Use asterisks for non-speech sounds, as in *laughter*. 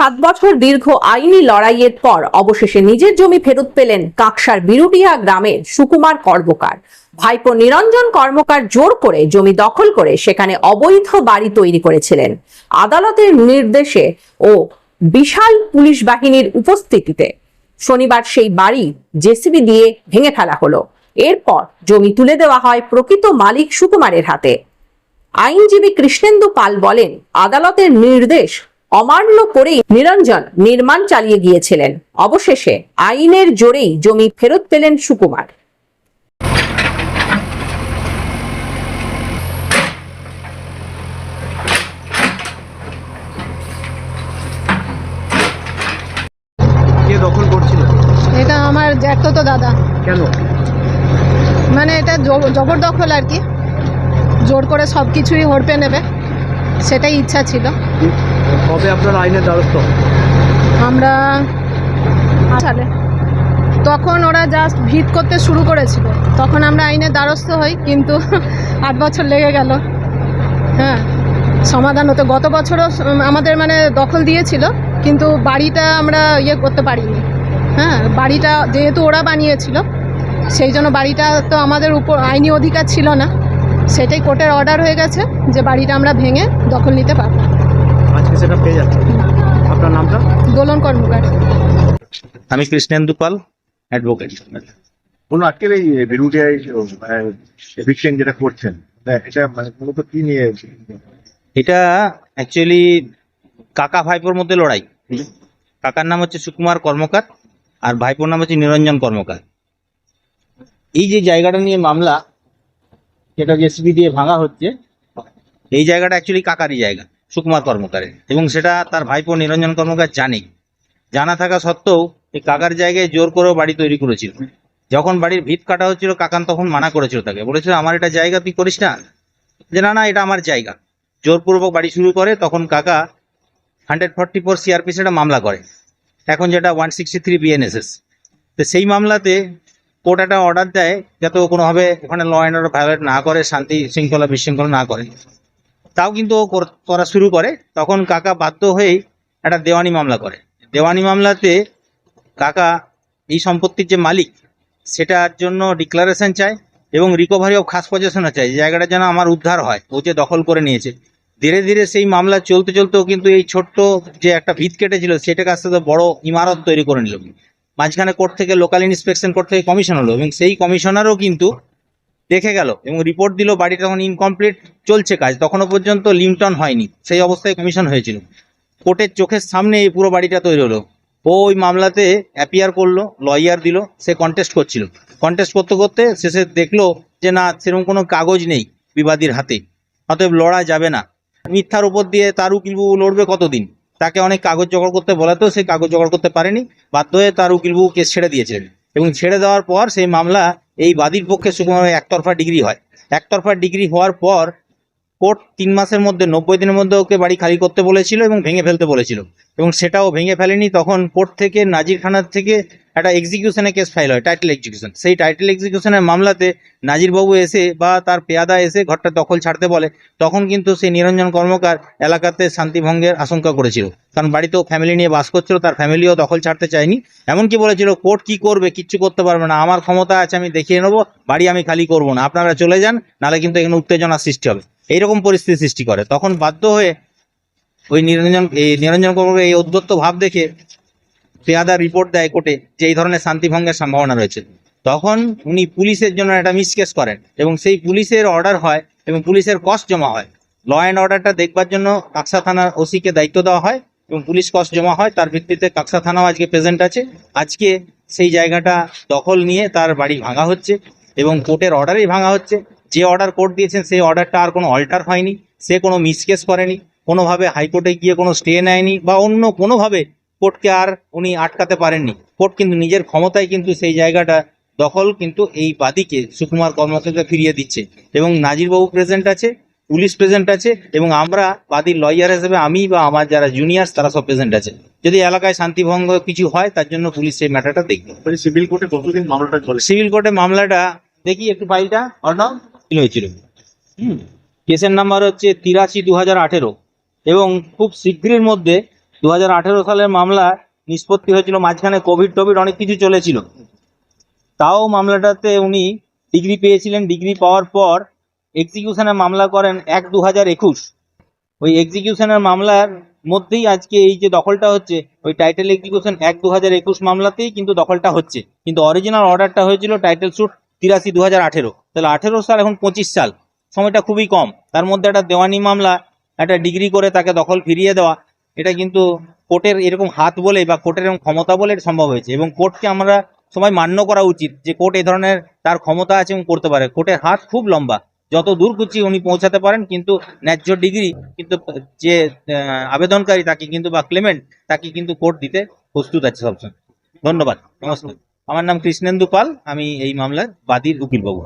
সাত বছর দীর্ঘ আইনি লড়াইয়ের পর অবশেষে নিজের জমি ফেরত পেলেন কাকসার বিরুটিয়া গ্রামের সুকুমার কর্মকার। ভাইপো নিরঞ্জন কর্মকার জোর করে জমি দখল করে সেখানে অবৈধ বাড়ি তৈরি করেছিলেন। আদালতের নির্দেশে ও বিশাল পুলিশ বাহিনীর উপস্থিতিতে শনিবার সেই বাড়ি জেসিবি দিয়ে ভেঙে ফেলা হলো। এরপর জমি তুলে দেওয়া হয় প্রকৃত মালিক সুকুমারের হাতে। আইনজীবী কৃষ্ণেন্দু পাল বলেন, আদালতের নির্দেশ অমান্য করেই নিরঞ্জন নির্মাণ চালিয়ে গিয়েছিলেন। অবশেষে আইনের জোরেই জমি ফেরত পেলেন সুকুমার। দখল করছিল? এটা আমার জ্যাঠতো দাদা। কেন? মানে এটা জবরদখল আর কি। জোর করে সব কিছুই হড়পে নেবে সেটাই ইচ্ছা ছিল। কবে আপনার আইনের দ্বারস্থ? আমরা সালে। তখন ওরা জাস্ট ভিত করতে শুরু করেছিল। তখন আমরা আইনের দ্বারস্থ হই, কিন্তু *laughs* আট বছর লেগে গেল। হ্যাঁ সমাধান হতো। গত বছরও আমাদের মানে দখল দিয়েছিল, কিন্তু বাড়িটা আমরা ইয়ে করতে পারিনি। হ্যাঁ বাড়িটা যেহেতু ওরা বানিয়েছিল, সেই জন্য বাড়িটা তো আমাদের উপর আইনি অধিকার ছিল না। সেটাই কোর্টের অর্ডার হয়ে গেছে যে বাড়িটা আমরা ভেঙে দখল নিতে পারব। সেটা পেয়ে যাচ্ছে। আপনার নামটা? দোলন কর্মকার। আমি কৃষ্ণেন্দু পাল অ্যাডভোকেট বলুন আজকের এই এভিকশন যেটা করছেন এটা মানে মূলত কি নিয়ে এটা অ্যাকচুয়ালি কাকা ভাইপোর মধ্যে লড়াই। কাকার নাম হচ্ছে সুকুমার কর্মকার আর ভাইপোর নাম হচ্ছে নিরঞ্জন কর্মকার। এই যে জায়গাটা নিয়ে মামলা যেটা জেসিবি দিয়ে ভাঙা হচ্ছে এই জায়গাটা অ্যাকচুয়ালি কাকারই জায়গা। সুকুমার কর্মকারের এবং সেটা তার ভাইপো নিরঞ্জন কর্মকার জানে। জানা থাকা সত্ত্বেও এই কাকার জায়গায় জোর করেও বাড়ি তৈরি করেছিল। যখন বাড়ির ভিত কাটা হচ্ছিল, কাকান তখন মানা করেছিল তাকে। বলেছিল, আমার এটা জায়গা তুই করিস না? যে না না, এটা আমার জায়গা। জোরপূর্বক বাড়ি শুরু করে তখন কাকা হান্ড্রেড ফর্টি ফোর সিআরপি সেটা মামলা করে। এখন যেটা ওয়ান সিক্সটি থ্রি বিএনএসএস তো সেই মামলাতে কোর্ট একটা অর্ডার দেয়, যাতে ও কোনোভাবে ওখানে ল অ্যান্ড অর্ডার ভায়োলেট না করে, শান্তি শৃঙ্খলা বিশৃঙ্খলা না করে। তাও কিন্তু ও কর- শুরু করে। তখন কাকা বাধ্য হয়েই একটা দেওয়ানি মামলা করে। দেওয়ানি মামলাতে কাকা এই সম্পত্তির যে মালিক, সেটার জন্য ডিক্লারেশন চায় এবং রিকভারি অফ খাস পজিশনও চায়। জায়গাটা যেন আমার উদ্ধার হয়, ও যে দখল করে নিয়েছে। ধীরে ধীরে সেই মামলা চলতে চলতেও কিন্তু এই ছোট্ট যে একটা ভিত কেটেছিল, সেটাকে আস্তে আস্তে বড় ইমারত তৈরি করে নিল। মাঝখানে কোর্ট থেকে লোকাল ইন্সপেকশন কোর্ট থেকে কমিশন হলো এবং সেই কমিশনারও কিন্তু দেখে গেল এবং রিপোর্ট দিল বাড়িটা তখন ইনকমপ্লিট চলছে কাজ। তখনও পর্যন্ত লিমটন হয়নি। সেই অবস্থায় কমিশন হয়েছিল। কোর্টের চোখের সামনে এই পুরো বাড়িটা তৈরি হলো। ও ওই মামলাতে অ্যাপিয়ার করল লয়ার দিল, সে কন্টেস্ট করছিল। কন্টেস্ট করতে করতে শেষে দেখল যে না, সেরকম কোনো কাগজ নেই বিবাদীর হাতে। অতএব লড়া যাবে না। মিথ্যার উপর দিয়ে তার উকিলবাবু লড়বে কতদিন? তাকে অনেক কাগজ জোগাড় করতে বলাতেও সে কাগজ জোগাড় করতে পারেনি। বাধ্য হয়ে তার উকিলবাবু কেস ছেড়ে দিয়েছিলেন। এবং ছেড়ে দেওয়ার পর সেই মামলা এই বাদীর পক্ষে সুকুমার একতরফা ডিগ্রি হয়। একতরফা ডিগ্রি হওয়ার পর কোর্ট তিন মাসের মধ্যে, নব্বই দিনের মধ্যে ওকে বাড়ি খালি করতে বলেছিল এবং ভেঙে ফেলতে বলেছিল। এবং সেটাও ভেঙে ফেলেনি। তখন কোর্ট থেকে নাজির খানার থেকে একটা এক্সিকিউশনে কেস ফাইল হয় টাইটেল এক্সিকিউশন সেই টাইটেল এক্সিকিউশনের মামলাতে নাজিরবাবু এসে বা তার পেয়াদা এসে ঘরটা দখল ছাড়তে বলে। তখন কিন্তু সেই নিরঞ্জন কর্মকার এলাকাতে শান্তিভঙ্গের আশঙ্কা করেছিল। কারণ বাড়িতেও ফ্যামিলি নিয়ে বাস করছিল, তার ফ্যামিলিও দখল ছাড়তে চায়নি। এমনকি বলেছিল, কোর্ট কি করবে? কিচ্ছু করতে পারবে না। আমার ক্ষমতা আছে, আমি দেখিয়ে নেব। বাড়ি আমি খালি করব না। আপনারা চলে যান, নাহলে কিন্তু এখানে উত্তেজনার সৃষ্টি হবে। এইরকম পরিস্থিতি সৃষ্টি করে। তখন বাধ্য হয়ে ওই নিরঞ্জন, এই নিরঞ্জন কর্মকার এই উদ্যত্ত ভাব দেখে পেয়াদা রিপোর্ট দেয় কোর্টে যে এই ধরনের শান্তিভঙ্গের সম্ভাবনা রয়েছে। তখন উনি পুলিশের জন্য একটা মিসকেস করেন এবং সেই পুলিশের অর্ডার হয় এবং পুলিশের কস্ট জমা হয়। ল অ্যান্ড অর্ডারটা দেখবার জন্য কাকসা থানার ওসিকে দায়িত্ব দেওয়া হয় এবং পুলিশ কস্ট জমা হয়। তার ভিত্তিতে কাকসা থানাও আজকে প্রেজেন্ট আছে। আজকে সেই জায়গাটা দখল নিয়ে তার বাড়ি ভাঙা হচ্ছে এবং কোর্টের অর্ডারেই ভাঙা হচ্ছে। যে অর্ডার কোর্ট দিয়েছেন সেই অর্ডারটা আর কোনো অল্টার হয়নি সে কোনো মিসকেস করেনি কোনোভাবে হাইকোর্টে গিয়ে কোনো স্টে নেয়নি বা অন্য কোনোভাবে কোর্টকে আর উনি আটকাতে পারেননি। কোর্ট কিন্তু নিজের ক্ষমতায় কিন্তু সেই জায়গাটা দখল কিন্তু এই বাদীকে সুকুমার কর্মচারীকে ফিরিয়ে দিচ্ছে। এবং নাজিরবাবু প্রেজেন্ট আছে পুলিশ প্রেজেন্ট আছে এবং আমরা বাদীর লয়ার হিসেবে আমি বা আমার যারা জুনিয়ার্স তারা সব প্রেজেন্ট আছে। যদি এলাকায় শান্তিভঙ্গ কিছু হয় তার জন্য পুলিশ সেই ম্যাটারটা দেখবে। সিভিল কোর্টে কতদিন মামলাটা চলে? সিভিল কোর্টে মামলাটা দেখি একটু ফাইলটা অর্ডার হয়েছিল। হুম। কেসের নাম্বার হচ্ছে তিরাশি দু হাজার আঠেরো এবং খুব শীঘ্রের মধ্যে দুহাজার আঠেরো সালের মামলা নিষ্পত্তি হয়েছিল মাঝখানে কোভিড টোভিড অনেক কিছু চলেছিল। তাও মামলাটাতে উনি ডিগ্রি পেয়েছিলেন। ডিগ্রি পাওয়ার পর এক্সিকিউশনের মামলা করেন এক দু হাজার একুশ। ওই এক্সিকিউশনের মামলার মধ্যেই আজকে এই যে দখলটা হচ্ছে ওই টাইটেল এক্সিকিউশন এক দু হাজার একুশ মামলাতেই কিন্তু দখলটা হচ্ছে। কিন্তু অরিজিনাল অর্ডারটা হয়েছিল টাইটেল স্যুট তিরাশি দু হাজার আঠেরো। তাহলে আঠেরো সাল এখন পঁচিশ সাল, সময়টা খুবই কম। তার মধ্যে একটা দেওয়ানি মামলা, একটা ডিগ্রি করে তাকে দখল ফিরিয়ে দেওয়া, এটা কিন্তু কোর্টের এরকম হাত বলে বা কোর্টের এরকম ক্ষমতা বলে সম্ভব হয়েছে এবং কোর্টকে আমরা সবাই মান্য করা উচিত যে কোর্ট এই ধরনের তার ক্ষমতা আছে এবং করতে পারে। কোর্টের হাত খুব লম্বা। যত দূর খুঁজছি উনি পৌঁছাতে পারেন, কিন্তু ন্যায্য ডিগ্রি, কিন্তু যে আবেদনকারী তাকে কিন্তু বা ক্লেমেন্ট তাকে কিন্তু কোর্ট দিতে প্রস্তুত আছে সবসময়। ধন্যবাদ। নমস্কার। আমার নাম কৃষ্ণেন্দু পাল আমি এই মামলার বাদীর উকিল বাবু